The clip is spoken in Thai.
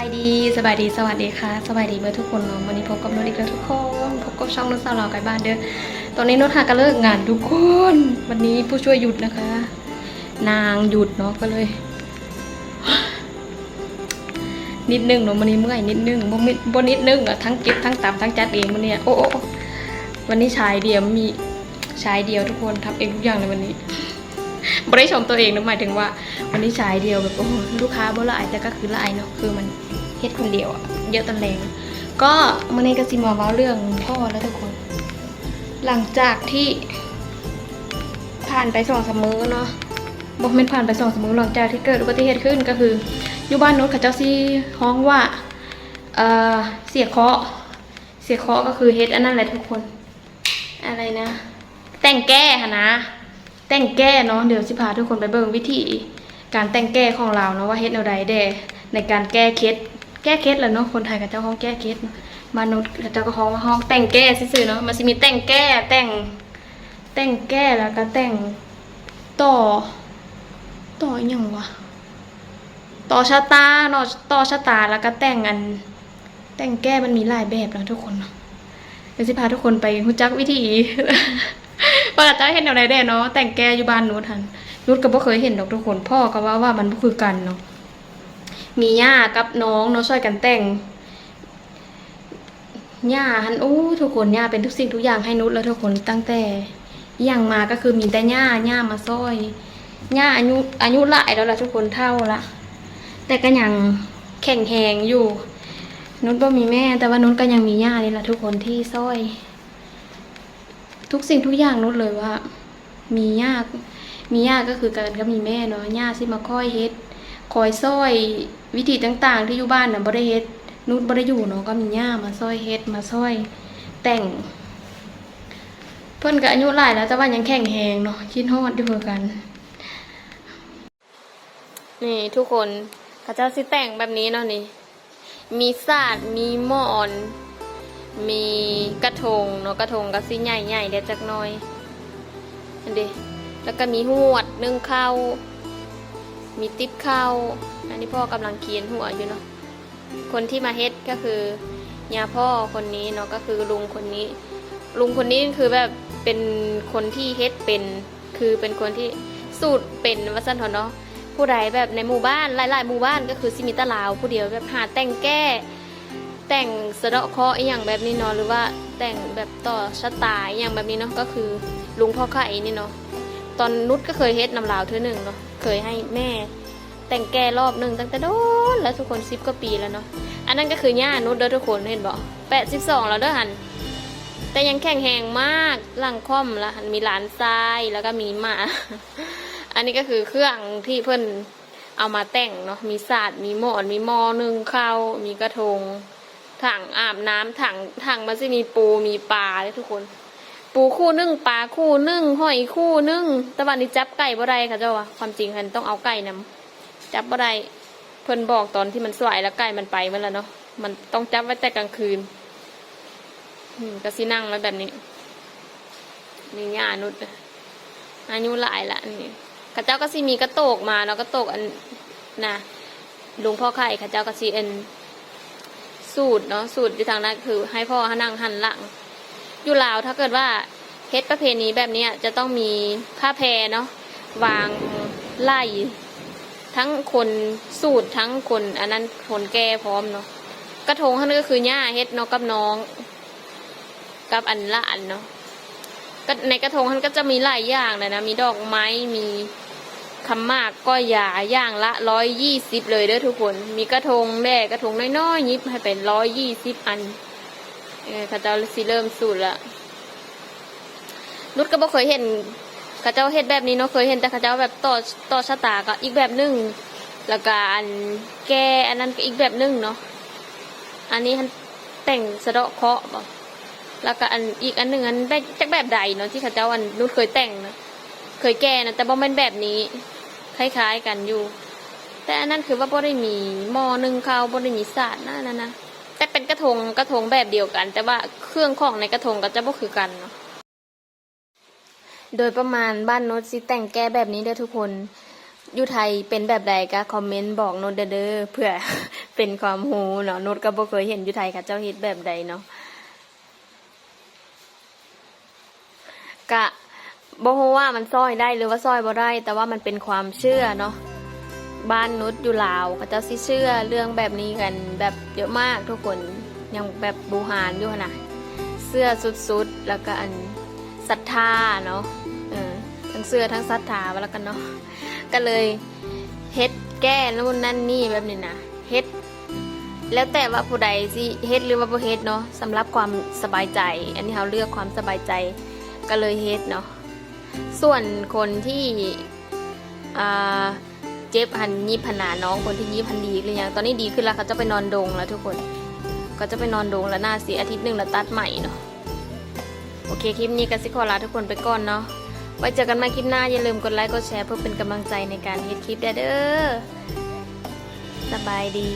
ายดีสบายดีสวัสดีค่ะสบายดีเมื่อทุกคนเนาะวันนี้พบกับนุชอีกแล้วทุกคนพบกับช่องนุชสาวเราไกลบ้านเด้อตอนนี้นุชหาก็เลิกงานทุกคน วันนี้ผู้ช่วยหยุดนะคะ นางหยุดเนาะก็เลย นิดนึงเนาะวันนี้เมื่อยนิดนึงบ่มิบ่นิดนึงอะทั้งเก็บทั้งตำทั้งจัดเองวันนี้โอ้โอ้วันนี้ชายเดียวมีชายเดียวทุกคนทำเองทุกอย่างเลยวันนี้ไม่ได้ชมตัวเองนะหมายถึงว่า วันนี้ชายเดียวแบบโอ้โหลูกค้าบ่ละอายแต่ก็คือละอายเนาะคือมัน เฮ็ดคนเดียวอะเยอะตอนแรงก็มื่อนี้ก็สิมาเว้าเรื่องพ่อแล้วทุกคน หลังจากที่ ผ่านไปสองสามมื้อเนาะบอกเป็นผ่านไปสองสามมื้อหลังจากที่เกิดอุบัติเหตุขึ้นก็คืออยู่บ้านน้นเขาเจ้าซีฮ้องว่าเอ่อเสียเคาะเสียเคาะก็คือเฮ็ดอันนั้นแหละทุกคน อะไรนะ แต่งแก้ค่ะนะ แต่งแก้เนาะเดี๋ยวสิพาทุกคนไปเบิ่งวิธีการแต่งแก้ของเราเนาะว่าเฮ็ดแนวใดแด่ในการแก้เคล็ด แก้เคล็ดแหละเนาะคนไทยกับเจ้าห้องแก้เคล็ดเนมนุษย์กับเจ้าก็ห้องว่าห้องแต่งแก้ซื่อๆเนาะมันสิมีแต่งแก้แต่งแต่งแก้แล้วก็แต่งต่อ ต่ออย่างวะต่อชะตาเนาะต่อชะตาแล้วก็แต่งอัน แต่งแก้มันมีหลายแบบแล้วทุกคนเนาะเดี๋ยวสิพาทุกคนไปรู้จักวิธีว่าจะเห็นแนวใดแด่เนาะแต่งแก้อยู่บ้านนูทันนูดก็บ่เคยเห็นดอกทุกคน พ่อก็ว่าว่ามันบ่คือกันเนาะ มีย่ากับน้องเนาะช่วยกันแต่งย่าหันอู้ทุกคนย่าเป็นทุกสิ่งทุกอย่างให้นุชแล้วทุกคนตั้งแต่ย่างมาก็คือมีแต่ย่าย่ามาซอยย่าอายุอายุหลายแล้วล่ะทุกคนเท่าละแต่ก็ยังแข็งแรงอยู่ นุชบ่มีแม่ แต่ว่านุชก็ยังมีย่านี่แหละทุกคนที่ซอย ทุกสิ่งทุกอย่างนุชเลยว่า มีญามีญาก็คือกันก็มีแม่เนาะญาที่มาค่อยเฮ็ด คอยซ้อยวิธีต่างๆ ที่อยู่บ้านน่ะบ่ได้เฮ็ดนุชบ่ได้อยู่เนาะก็มีญามาซ้อยเฮ็ดมาซ้อย แต่ง เพิ่นก็อายุหลายแล้วแต่ว่ายังแข็งแรงเนาะคิดฮอดอยู่คือกัน นี่ทุกคนเขาเจ้าสิแต่งแบบนี้เนาะนี่ มีศาสตร์มีหมอน มีกระทงเนาะกระทงก็สิใหญ่ๆเด็ดจักหน่อยอันเดีแล้วก็มีหวดนึ่งข้าว มีติ๊บข้าวอันนี้พ่อกำลังเขียนหัวอยู่เนาะ คนที่มาเฮ็ดก็คือยาพ่อคนนี้เนาะก็คือลุงคนนี้ ลุงคนนี้คือแบบเป็นคนที่เฮ็ดเป็น คือเป็นคนที่สูตรเป็นวัสันทอนเนาะผู้ใดแบบในหมู่บ้านหลายๆหมู่บ้านก็คือซิมิตาลาว ผู้เดียวแบบหาแต่งแก้ แต่งสะเดาะเคาะอย่างแบบนี้เนาะหรือว่าแต่งแบบต่อชะตาอย่างแบบนี้เนาะก็คือลุงพ่อไข่นี่เนาะ ตอนนุชก็เคยเฮ็ดน้ำลาวเธอหนึ่งเนาะเคยให้แม่ แต่งแก้รอบหนึ่งตั้งแต่โดนแล้วทุกคนสิบกว่าปีแล้วเนาะอันนั้นก็คือย่านุชเด้อทุกคนเห็นบอกแปดสิบสองแล้วเด้อหันแต่ยังแข็งแรงมากหลังค่อมละหันมีหลานทรายแล้วก็มีหมาอันนี้ก็คือเครื่องที่เพิ่นเอามาแต่งเนาะมีศาสตร์มีหมอนมีหม้อนึ่งข้าวมีกระทงถังอาบน้ำถังถังมันจะมีปูมีปลาเลยทุกคน ปูคู่นึ่งปลาคู่นึ่งหอยคู่นึ่งต่วันนี้จับไก่บ่ได้ค่ะเจ้าวะความจริงคันต้องเอาไก่นำจับบ่ได้เพิ่นบอกตอนที่มันสวยแล้วไก่มันไปมันแล้วเนาะมันต้องจับไว้แต่กลางคืนอืมก็สินั่งไว้แบบนี้นี่ย่านุดอายุหลายละนี่ข้าเจ้าก็สิมีกระโตกมาเนาะกระโตกอันนะลุงพ่อไข่ข้าเจ้าก็สิเอ็นสูตรเนาะสูตรที่ทางนั้นคือ ให้พ่อหนั่งหันหลัง อยู่ลาวถ้าเกิดว่าเฮ็ดประเพณีแบบนี้จะต้องมีผ้าแพรเนาะวางไล่ทั้งคนสูตรทั้งคนอันนั้นคนแก่พร้อมเนาะกระทงท่านก็คือย่าเฮ็ดเนาะกับน้อง กับอันละอันเนาะในกระทงท่านก็จะมีหลายอย่างเลยนะมีดอกไม้มีคำมากก็อย่าย่างละร้อยยี่สิบเลยเด้อทุกคน มีกระทงแด่กระทงน้อยๆยิบให้เป็นร้อยยี่สิบอัน เออข้าเจ้าสิเริ่มสูตรละนุชก็บ่เคยเห็นข้าเจ้าเฮ็ดแบบนี้เนาะเคยเห็นแต่ข้าเจ้าแบบต่อต่อชะตาก็อีกแบบหนึงแล้วก็อันแก้อันนั้นก็อีกแบบหนึงเนาะอันนี้ท่านแต่งสะเดาะเคาะบ่แล้วก็อันอีกอันหนึ่งอันแบบจากแบบใดเนาะที่ข้าเจ้าอันนุชเคยแต่งนะเคยแก้นะแต่บ่แม่นแบบนี้ คล้ายๆกันอยู่ แต่อันนั้นคือว่าบ่ได้มีหม้อนึ่งข้าวบ่ได้มีสาดนะนั่นนะ แต่เป็นกระทงกระทงแบบเดียวกัน แต่ว่าเครื่องของในกระทงก็จะบ่คือกันเนาะโดยประมาณบ้านโน้ตสิแต่งแก้แบบนี้เด้อทุกคนอยู่ไทยเป็นแบบใดก็คอมเมนต์บอกโน้ตเด้อเด้อเผื่อเป็นความหูเนาะนุชก็บ่เคยเห็นอยู่ไทยค่ะเจ้าเฮ็ดแบบใดเนาะกะบ่ฮู้ว่ามันซอยได้หรือว่าซอยบ่ได้ แต่ว่ามันเป็นความเชื่อเนาะ บ้านนุชอยู่ลาวเขาเจ้าสิเชื่อเรื่องแบบนี้กันแบบเยอะมากทุกคนยังแบบบูหานอยู่นะเสื้อสุดๆแล้วก็อันศรัทธาเนาะเออทั้งเสื้อทั้งศรัทธาแล้วกันเนาะก็เลยเฮ็ดแก้นู่นนั่นนี่แบบนี้นะเฮ็ดแล้วแต่ว่าผู้ใดสิเฮ็ดหรือว่าบ่เฮ็ดเนาะสำหรับความสบายใจ อันนี้เราเลือกความสบายใจก็เลยเฮ็ดเนาะส่วนคนที่อ่า เจ็บหันยีบหันหนาน้องคนที่ยีบหันดีหรือยังตอนนี้ดีขึ้นแล้วเขาจะไปนอนดงแล้วทุกคน ก็จะไปนอนดงแล้วหน้าสีอาทิตย์หนึ่งแล้วตัดใหม่เนาะโอเคคลิปนี้ก็สิขอลาทุกคนไปก่อนเนาะไว้เจอกันใหม่คลิปหน้าอย่าลืมกดไลค์กดแชร์เพื่อเป็นกำลังใจในการเฮ็ดคลิปเด้อสบายดี